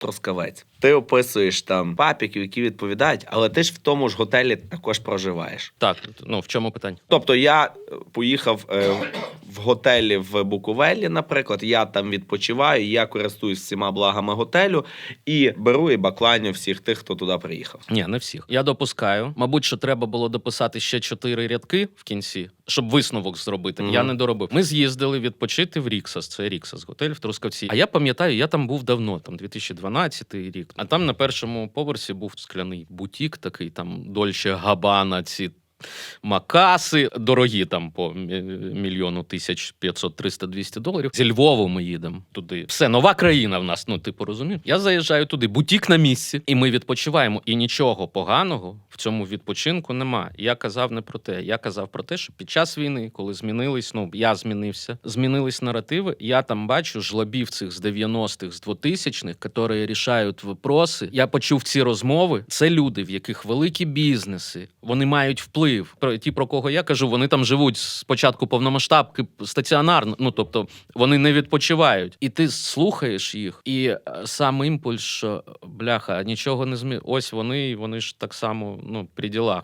Трускавець. Ти описуєш там папіків, які відповідають, але ти ж в тому ж готелі також проживаєш. Так, ну в чому питання? Тобто я е, поїхав е, в готелі в Буковелі, наприклад, я там відпочиваю, я користуюсь всіма благами готелю і беру і бакланю всіх тих, хто туди приїхав. Ні, не всіх. Я допускаю. Мабуть, що треба було дописати ще чотири рядки в кінці, щоб висновок зробити. Мгм. Я не доробив. Ми з'їздили відпочити в Ріксас. Це Ріксас, готель в Трускавці. А я пам'ятаю, я там був давно, там 2012 рік. А там на першому поверсі був скляний бутік, такий там Дольче Габана. Ці Макаси дорогі там по мільйону тисяч 500, 300, 200 доларів. Зі Львову ми їдемо туди. Все, нова країна в нас. Ну, типу, розумів. Я заїжджаю туди, бутік на місці, і ми відпочиваємо. І нічого поганого в цьому відпочинку нема. Я казав не про те. Я казав про те, що під час війни, коли змінились, ну я змінився, змінились наративи. Я там бачу жлобів цих з 90-х, з 2000-х, які рішають вопроси. Я почув ці розмови. Це люди, в яких великі бізнеси, вони мають вплив. Про ті, про кого я кажу, вони там живуть з початку повномасштабки стаціонарно. Ну тобто вони не відпочивають. І ти слухаєш їх, і е, сам імпульс, що бляха, нічого не змі. Ось вони, вони ж так само ну при ділах.